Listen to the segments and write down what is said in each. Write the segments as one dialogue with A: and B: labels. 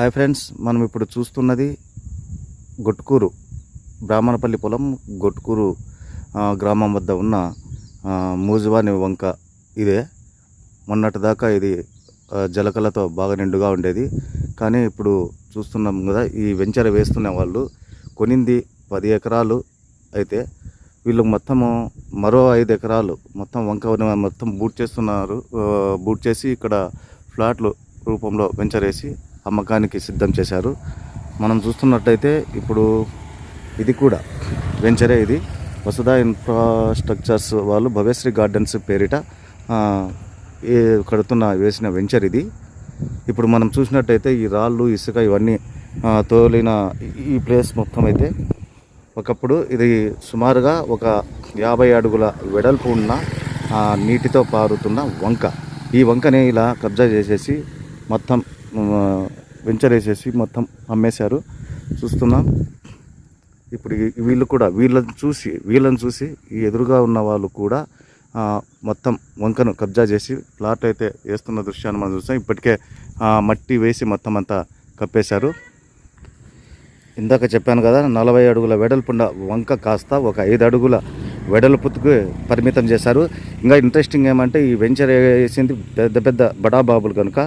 A: Hi friends మనం ఇప్పుడు చూస్తున్నది గొట్కూరు బ్రాహ్మణపల్లి పొలం గొట్కూరు గ్రామం వద్ద ఉన్న మూజువాని వంక ఇదే. మొన్నటి దాకా ఇది జలకలతో బాగా నిండుగా ఉండేది. కానీ ఇప్పుడు చూస్తున్నాం కదా ఈ వెంచర్ వేస్తున్న వాళ్ళు కొనింది పది ఎకరాలు అయితే వీళ్ళు మొత్తము మరో ఐదు ఎకరాలు మొత్తం వంక మొత్తం బూట్ చేస్తున్నారు బూట్ చేసి ఇక్కడ ఫ్లాట్లు రూపంలో వెంచర్ వేసి అమ్మకానికి సిద్ధం చేశారు. మనం చూస్తున్నట్టయితే ఇప్పుడు ఇది కూడా వెంచరే ఇది. వసుధ ఇన్ఫ్రాస్ట్రక్చర్స్ వాళ్ళు భవ్యశ్రీ గార్డెన్స్ పేరిట ఏ కడుతున్న వేసిన వెంచర్ ఇది. ఇప్పుడు మనం చూసినట్టయితే ఈ రాళ్ళు ఇసుక ఇవన్నీ తోలిన ఈ ప్లేస్ మొత్తం అయితే ఒకప్పుడు ఇది సుమారుగా ఒక యాభై అడుగుల వెడల్పు ఉన్న నీటితో పారుతున్న వంక. ఈ వంకని ఇలా కబ్జా చేసేసి మొత్తం వెంచర్ వేసేసి మొత్తం అమ్మేశారు. చూస్తున్నాం. ఇప్పుడు వీళ్ళు కూడా వీళ్ళని చూసి వీళ్ళని చూసి ఈ ఎదురుగా ఉన్న వాళ్ళు కూడా మొత్తం వంకను కబ్జా చేసి ప్లాట్ అయితే వేస్తున్న దృశ్యాన్ని మనం చూస్తాం. ఇప్పటికే మట్టి వేసి మొత్తం అంతా కప్పేశారు. ఇందాక చెప్పాను కదా నలభై అడుగుల వెడల్పుండ వంక కాస్త ఒక ఐదు అడుగుల వెడల్పుకు పరిమితం చేశారు. ఇంకా ఇంట్రెస్టింగ్ ఏమంటే ఈ వెంచర్ వేసింది పెద్ద పెద్ద బడా బాబులు కనుక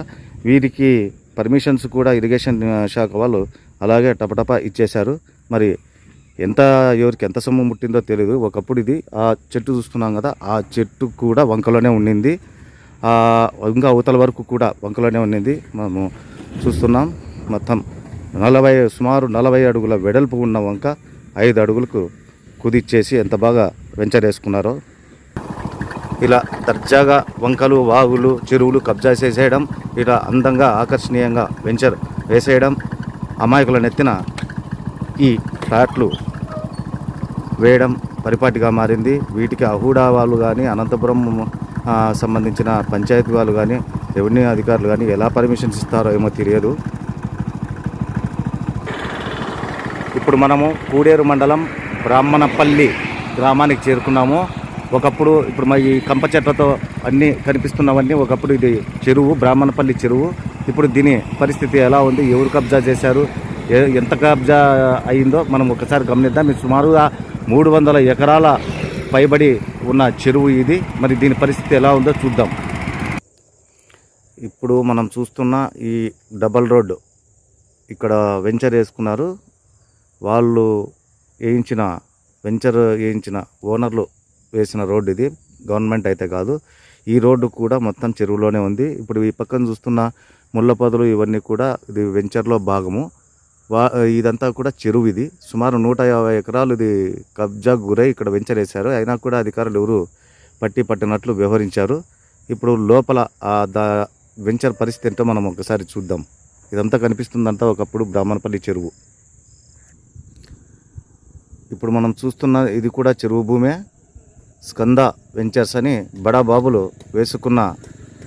A: వీరికి పర్మిషన్స్ కూడా ఇరిగేషన్ శాఖ వాళ్ళు అలాగే టపటపా ఇచ్చేశారు. మరి ఎంత ఎవరికి ఎంత సొమ్ము ముట్టిందో తెలియదు ఒకప్పుడు ఇది ఆ చెట్టు చూస్తున్నాం కదా ఆ చెట్టు కూడా వంకలోనే ఉండింది. ఆ ఇంకా అవతల వరకు కూడా వంకలోనే ఉండింది. మనము చూస్తున్నాం మొత్తం నలభై సుమారు నలభై అడుగుల వెడల్పు ఉన్న వంక ఐదు అడుగులకు కుదిచ్చేసి ఎంత బాగా వెంచర్ వేసుకున్నారో ఇలా దర్జాగా వంకలు వాగులు చెరువులు కబ్జా చేసేయడం ఇలా అందంగా ఆకర్షణీయంగా వెంచర్ వేసేయడం అమాయకుల నెత్తిన ఈ ఫ్లాట్లు వేయడం పరిపాటిగా మారింది. వీటికి అహూడా వాళ్ళు కానీ అనంతపురం సంబంధించిన పంచాయతీ వాళ్ళు కానీ రెవెన్యూ అధికారులు కానీ ఎలా పర్మిషన్స్ ఇస్తారో ఏమో తెలియదు. ఇప్పుడు మనము కూడేరు మండలం బ్రాహ్మణపల్లి గ్రామానికి చేరుకున్నాము. ఒకప్పుడు ఇప్పుడు మా ఈ కంప చెట్లతో అన్నీ కనిపిస్తున్నవన్నీ ఒకప్పుడు ఇది చెరువు బ్రాహ్మణపల్లి చెరువు. ఇప్పుడు దీని పరిస్థితి ఎలా ఉంది? ఎవరు కబ్జా చేశారు? ఎంత కబ్జా అయిందో మనం ఒకసారి గమనిద్దాం. ఇది సుమారుగా మూడు వందల ఎకరాల పైబడి ఉన్న చెరువు ఇది. మరి దీని పరిస్థితి ఎలా ఉందో చూద్దాం. ఇప్పుడు మనం చూస్తున్న ఈ డబల్ రోడ్డు ఇక్కడ వెంచర్ వేసుకున్నారు. వాళ్ళు వేయించిన వెంచర్ వేయించిన ఓనర్లు వేసిన రోడ్డు ఇది. గవర్నమెంట్ అయితే కాదు. ఈ రోడ్డు కూడా మొత్తం చెరువులోనే ఉంది. ఇప్పుడు ఈ పక్కన చూస్తున్న ముళ్ళపదులు ఇవన్నీ కూడా ఇది వెంచర్లో భాగము. వా ఇదంతా కూడా చెరువు ఇది. సుమారు నూట యాభై ఎకరాలు ఇది కబ్జా గురై ఇక్కడ వెంచర్ వేశారు. అయినా కూడా అధికారులు ఎవరు పట్టి పట్టినట్లు వ్యవహరించారు. ఇప్పుడు లోపల ఆ దా వెంచర్ పరిస్థితి ఏంటో మనం ఒకసారి చూద్దాం. ఇదంతా కనిపిస్తుందంతా ఒకప్పుడు బ్రాహ్మణపల్లి చెరువు. ఇప్పుడు మనం చూస్తున్న ఇది కూడా చెరువు భూమే. స్కంద వెంచర్స్ అని బడా బాబులు వేసుకున్న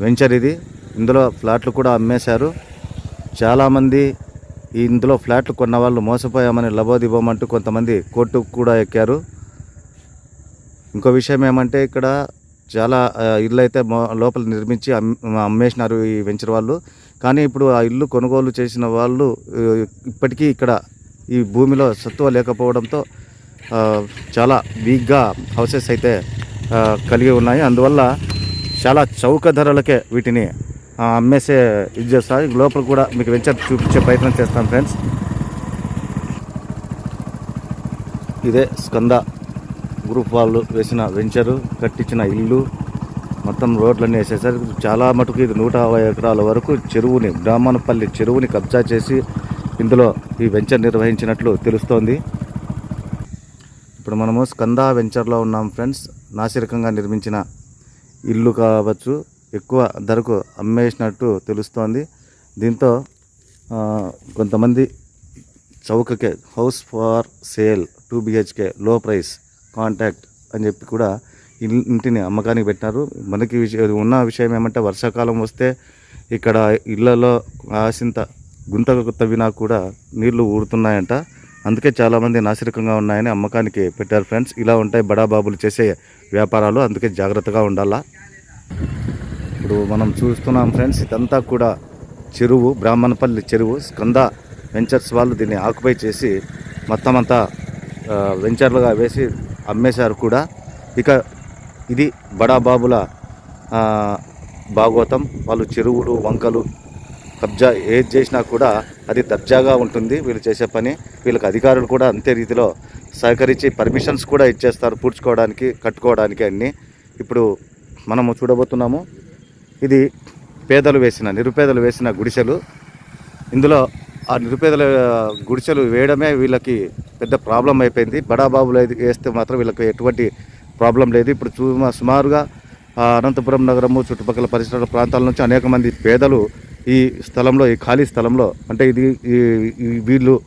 A: వెంచర్ ఇది. ఇందులో ఫ్లాట్లు కూడా అమ్మేశారు. చాలామంది ఈ ఇందులో ఫ్లాట్లు కొన్న వాళ్ళు మోసపోయామని లబోదిబోమంటూ కొంతమంది కోర్టుకు కూడా ఎక్కారు. ఇంకో విషయం ఏమంటే ఇక్కడ చాలా ఇల్లు అయితే లోపల నిర్మించి అమ్మేసినారు ఈ వెంచర్ వాళ్ళు. కానీ ఇప్పుడు ఆ ఇల్లు కొనుగోలు చేసిన వాళ్ళు ఇప్పటికీ ఇక్కడ ఈ భూమిలో సత్తువ లేకపోవడంతో చాలా వీక్గా హౌసెస్ అయితే కలిగి ఉన్నాయి. అందువల్ల చాలా చౌక ధరలకే వీటిని అమ్మేసే ఇది చేస్తారు లోపల కూడా మీకు వెంచర్ చూపించే ప్రయత్నం చేస్తాను ఫ్రెండ్స్. ఇదే స్కంద గ్రూప్ వాళ్ళు వేసిన వెంచరు కట్టించిన ఇల్లు మొత్తం రోడ్లన్నీ వేసేసరికి చాలా మటుకు ఇది నూట ఎకరాల వరకు చెరువుని బ్రాహ్మణపల్లి చెరువుని కబ్జా చేసి ఇందులో ఈ వెంచర్ నిర్వహించినట్లు తెలుస్తోంది. ఇప్పుడు మనము స్కంద వెంచర్లో ఉన్నాం ఫ్రెండ్స్. నాసిరకంగా నిర్మించిన ఇల్లు కావచ్చు ఎక్కువ ధరకు అమ్మేసినట్టు తెలుస్తోంది. దీంతో కొంతమంది చౌకకే house for sale two BHK లో ప్రైస్ కాంటాక్ట్ అని చెప్పి కూడా ఇంటిని అమ్మకానికి పెట్టినారు మనకి విషయం ఉన్న విషయం ఏమంటే వర్షాకాలం వస్తే ఇక్కడ ఇళ్ళలో ఆసింత గుంత తవ్వినా కూడా నీళ్ళు ఊరుతున్నాయంట. అందుకే చాలామంది నాసిరకంగా ఉన్నాయని అమ్మకానికి పెట్టారు ఫ్రెండ్స్. ఇలా ఉంటాయి బడాబాబులు చేసే వ్యాపారాలు అందుకే జాగ్రత్తగా ఉండాలా? ఇప్పుడు మనం చూస్తున్నాం ఫ్రెండ్స్ ఇదంతా కూడా చెరువు బ్రాహ్మణపల్లి చెరువు. స్కంద వెంచర్స్ వాళ్ళు దీన్ని ఆక్యుపై చేసి మొత్తం అంతా వెంచర్లుగా వేసి అమ్మేశారు కూడా. ఇక ఇది బడాబాబుల భాగవతం వాళ్ళు చెరువులు వంకలు కబ్జా ఏది చేసినా కూడా అది దర్జాగా ఉంటుంది. వీళ్ళు చేసే పని వీళ్ళకి అధికారులు కూడా అంతే రీతిలో సహకరించి పర్మిషన్స్ కూడా ఇచ్చేస్తారు పూడ్చుకోవడానికి కట్టుకోవడానికి అన్నీ. ఇప్పుడు మనము చూడబోతున్నాము ఇది పేదలు వేసిన నిరుపేదలు వేసిన గుడిసెలు. ఇందులో ఆ నిరుపేదల గుడిసెలు వేయడమే వీళ్ళకి పెద్ద ప్రాబ్లం అయిపోయింది. బడాబాబులు వేస్తే మాత్రం వీళ్ళకి ఎటువంటి ప్రాబ్లం లేదు. ఇప్పుడు చూ సుమారుగా అనంతపురం నగరము చుట్టుపక్కల పరిసర ప్రాంతాల నుంచి అనేక మంది పేదలు ఈ స్థలంలో ఈ ఖాళీ స్థలంలో అంటే ఇది ఈ- వీళ్ళు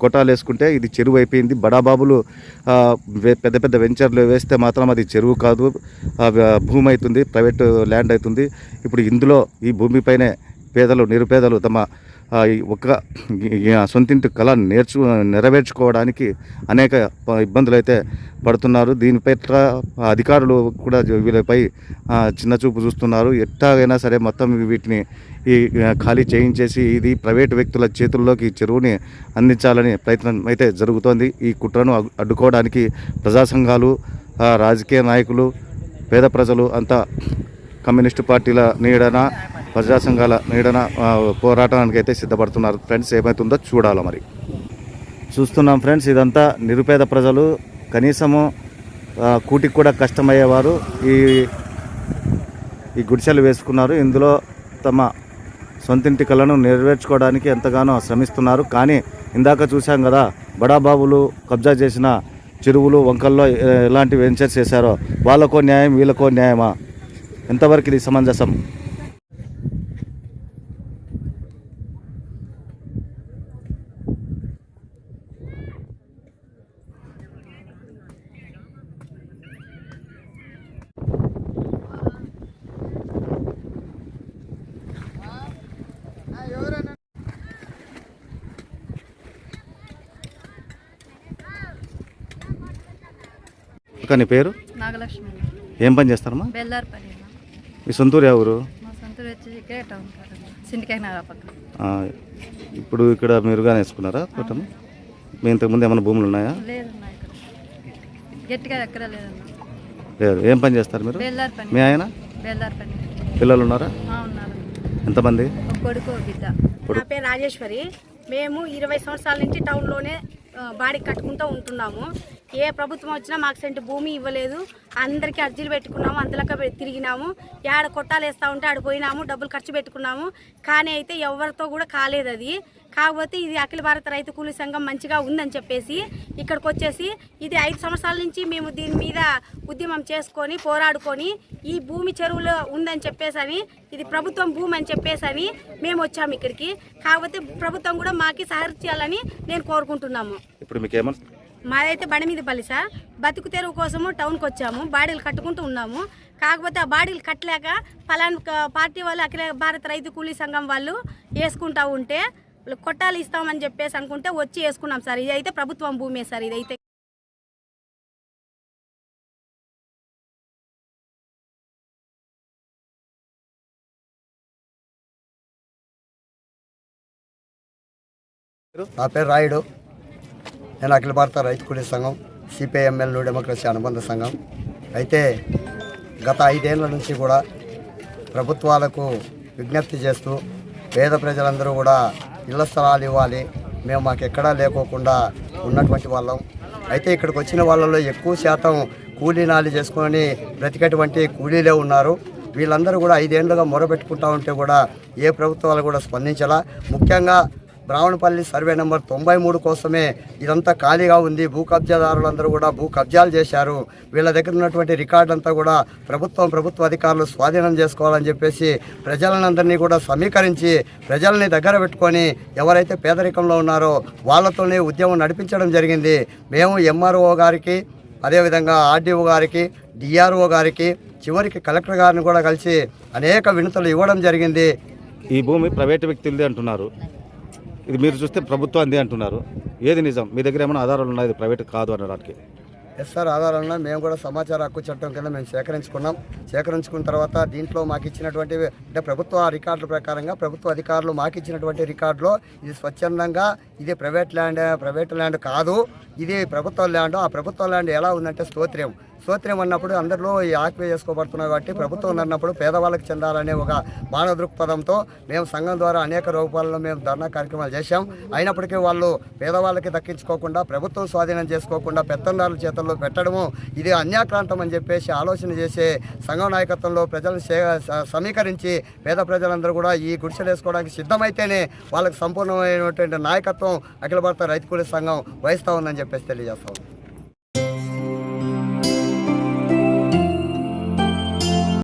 A: కొట్టాలు వేసుకుంటే ఇది చెరువు అయిపోయింది. బడాబాబులు పెద్ద పెద్ద వెంచర్లు వేస్తే మాత్రం అది చెరువు కాదు. భూమి అవుతుంది ప్రైవేట్ ల్యాండ్ అవుతుంది. ఇప్పుడు ఇందులో ఈ భూమిపైనే పేదలు నిరుపేదలు తమ ఒక ఒక్క ఈ- సొంతింటి కళ నేర్చు నెరవేర్చుకోవడానికి అనేక ఇబ్బందులు అయితే పడుతున్నారు. దీనిపై ట్ర- అధికారులు కూడా వీళ్ళపై చిన్న చూపు చూస్తున్నారు. ఎట్టాగైనా సరే మొత్తం వీటిని ఈ ఖాళీ చేయించేసి ఇది ప్రైవేటు వ్యక్తుల చేతుల్లోకి చెరువుని అందించాలని ప్రయత్నం అయితే జరుగుతోంది. ఈ కుట్రను అడ్డుకోవడానికి ప్రజా సంఘాలు రాజకీయ నాయకులు పేద ప్రజలు అంతా కమ్యూనిస్టు పార్టీల నీడన ప్రజా సంఘాల నీడన పోరాటానికి అయితే సిద్ధపడుతున్నారు. ఫ్రెండ్స్ ఏమవుతుందో చూడాలి మరి. చూస్తున్నాం ఫ్రెండ్స్ ఇదంతా నిరుపేద ప్రజలు కనీసము కూటికి కూడా కష్టమయ్యేవారు ఈ ఈ గుడిసెలు వేసుకున్నారు. ఇందులో తమ సొంతింటి కళను నెరవేర్చుకోవడానికి ఎంతగానో శ్రమిస్తున్నారు. కానీ ఇందాక చూశాం కదా బడాబాబులు కబ్జా చేసిన చెరువులు వంకల్లో ఎలాంటి వెంచర్స్ చేశారో వాళ్ళకో న్యాయం వీళ్ళకో న్యాయమా? ఎంతవరకు ఇది సమంజసం? అక్క నీ పేరు?
B: నాగలక్ష్మి.
A: ఏం పని చేస్తారమ్మా? మీ సొంతూరు ఎవరు?
B: మా సొంతూరు వచ్చి ఇక్కడే టౌన్ సిండికేట్ నగర్ పక్క
A: ఆ, ఇప్పుడు ఇక్కడ మీరుగానే వేసుకున్నారా తోటము మీ ఇంతకుముందు ఏమైనా భూములు ఉన్నాయా?
B: లేదన్నా ఇక్కడ. గట్టిగా ఎక్కడ లేదన్నా
A: లేదు. ఏం పని చేస్తారు మీరు? మీ ఆయన? పిల్లలు ఉన్నారా?
B: ఆ, ఉన్నారు.
A: ఎంతమంది?
B: ఒక కొడుకు ఒక బిడ్డ.
C: నా పేరు రాజేశ్వరి. మేము ఇరవై సంవత్సరాల నుంచి టౌన్లోనే ఆ, బాడీ కట్టుకుంటూ ఉంటున్నాము. ఏ ప్రభుత్వం వచ్చినా మాకు సెంటు భూమి ఇవ్వలేదు. అందరికీ అర్జీలు పెట్టుకున్నాము అంతలక తిరిగినాము. ఏడ కొట్టాలు వేస్తూ ఉంటే ఆడ పోయినాము డబ్బులు ఖర్చు పెట్టుకున్నాము. కానీ అయితే ఎవరితో కూడా కాలేదు అది. కాకపోతే ఇది అఖిల భారత రైతు కూలీ సంఘం మంచిగా ఉందని చెప్పేసి ఇక్కడికి వచ్చేసి ఇది ఐదు సంవత్సరాల నుంచి మేము దీని మీద ఉద్యమం చేసుకొని పోరాడుకొని ఈ భూమి చెరువులో ఉందని చెప్పేసి అని ఇది ప్రభుత్వం భూమి అని చెప్పేసి అని మేము వచ్చాము ఇక్కడికి. కాకపోతే ప్రభుత్వం కూడా మాకి సహకరించాలని నేను కోరుకుంటున్నాము.
A: ఇప్పుడు మీకు ఏమన్నా
C: మాదైతే బండి మీద పల్లి సార్. బతుకు తెరువు కోసము టౌన్కి వచ్చాము. బాడీలు కట్టుకుంటూ ఉన్నాము. కాకపోతే ఆ బాడీలు కట్టలేక ఫలానా పార్టీ వాళ్ళు అఖిల భారత రైతు కూలీ సంఘం వాళ్ళు వేసుకుంటా ఉంటే కొట్టాలు ఇస్తామని చెప్పేసి అనుకుంటే వచ్చి వేసుకున్నాం సార్. ఇదైతే ప్రభుత్వం భూమే సార్. ఇదైతే
D: నా పేరు రాయుడు. నేను అఖిల భారత రైతు కూలీ సంఘం సిపిఐఎంఎల్ న్యూ డెమోక్రసీ అనుబంధ సంఘం అయితే గత ఐదేళ్ళ నుంచి కూడా ప్రభుత్వాలకు విజ్ఞప్తి చేస్తూ పేద ప్రజలందరూ కూడా ఇళ్ళ స్థలాలు ఇవ్వాలి మేము మాకు ఎక్కడా లేకోకుండా ఉన్నటువంటి వాళ్ళం. అయితే ఇక్కడికి వచ్చిన వాళ్ళలో ఎక్కువ శాతం కూలీనాలు చేసుకొని బ్రతికేటువంటి కూలీలే ఉన్నారు. వీళ్ళందరూ కూడా ఐదేళ్ళుగా మొరబెట్టుకుంటా ఉంటే కూడా ఏ ప్రభుత్వాలు కూడా స్పందించాలా. ముఖ్యంగా బ్రాహ్మణపల్లి సర్వే నెంబర్ తొంభై మూడు కోసమే ఇదంతా ఖాళీగా ఉంది. భూ కబ్జాదారులందరూ కూడా భూ కబ్జాలు చేశారు. వీళ్ళ దగ్గర ఉన్నటువంటి రికార్డు అంతా కూడా ప్రభుత్వం ప్రభుత్వ అధికారులు స్వాధీనం చేసుకోవాలని చెప్పేసి ప్రజలందరినీ కూడా సమీకరించి ప్రజల్ని దగ్గర పెట్టుకొని ఎవరైతే పేదరికంలో ఉన్నారో వాళ్ళతోనే ఉద్యమం నడిపించడం జరిగింది. మేము ఎంఆర్ఓ గారికి అదేవిధంగా ఆర్డీఓ గారికి డిఆర్ఓ గారికి చివరికి కలెక్టర్ గారిని కూడా కలిసి అనేక వినతులు ఇవ్వడం జరిగింది.
A: ఈ భూమి ప్రైవేటు వ్యక్తులది అంటున్నారు. ఇది మీరు చూస్తే ప్రభుత్వం అంది అంటున్నారు. ఏది నిజం? మీ దగ్గర ఏమైనా ఆధారాలు ఉన్నాయి? ఇది ప్రైవేట్ కాదు అనడానికి
D: ఎస్ఆర్ ఆధారంగా మేము కూడా సమాచార హక్కు చట్టం కింద మేము సేకరించుకున్నాం. సేకరించుకున్న తర్వాత దీంట్లో మాకు ఇచ్చినటువంటి అంటే ప్రభుత్వ రికార్డుల ప్రకారంగా ప్రభుత్వ అధికారులు మాకు ఇచ్చినటువంటి రికార్డులో ఇది స్వచ్ఛందంగా ఇది ప్రైవేట్ ల్యాండ్ ప్రైవేట్ ల్యాండ్ కాదు. ఇది ప్రభుత్వ ల్యాండ్. ఆ ప్రభుత్వ ల్యాండ్ ఎలా ఉందంటే స్తోత్రం. స్తోత్రం అన్నప్పుడు అందరిలో ఈ ఆక్వే చేసుకోబడుతున్నాయి కాబట్టి ప్రభుత్వం అన్నప్పుడు పేదవాళ్ళకి చెందాలనే ఒక మానవ దృక్పథంతో మేము సంఘం ద్వారా అనేక రూపాల్లో మేము ధర్నా కార్యక్రమాలు చేశాం. అయినప్పటికీ వాళ్ళు పేదవాళ్ళకి దక్కించుకోకుండా ప్రభుత్వం స్వాధీనం చేసుకోకుండా పెత్తందారుల చేతుల్లో పెట్టడము ఇది అన్యాక్రాంతం అని చెప్పేసి ఆలోచన చేసే సంఘం నాయకత్వంలో ప్రజలను సమీకరించి పేద ప్రజలందరూ కూడా ఈ గుడిసెలు వేసుకోవడానికి సిద్ధమైతేనే వాళ్ళకి సంపూర్ణమైనటువంటి నాయకత్వం అఖిల భారత రైతు కూలీ సంఘం వహిస్తూ ఉందని చెప్పేసి తెలియజేస్తాం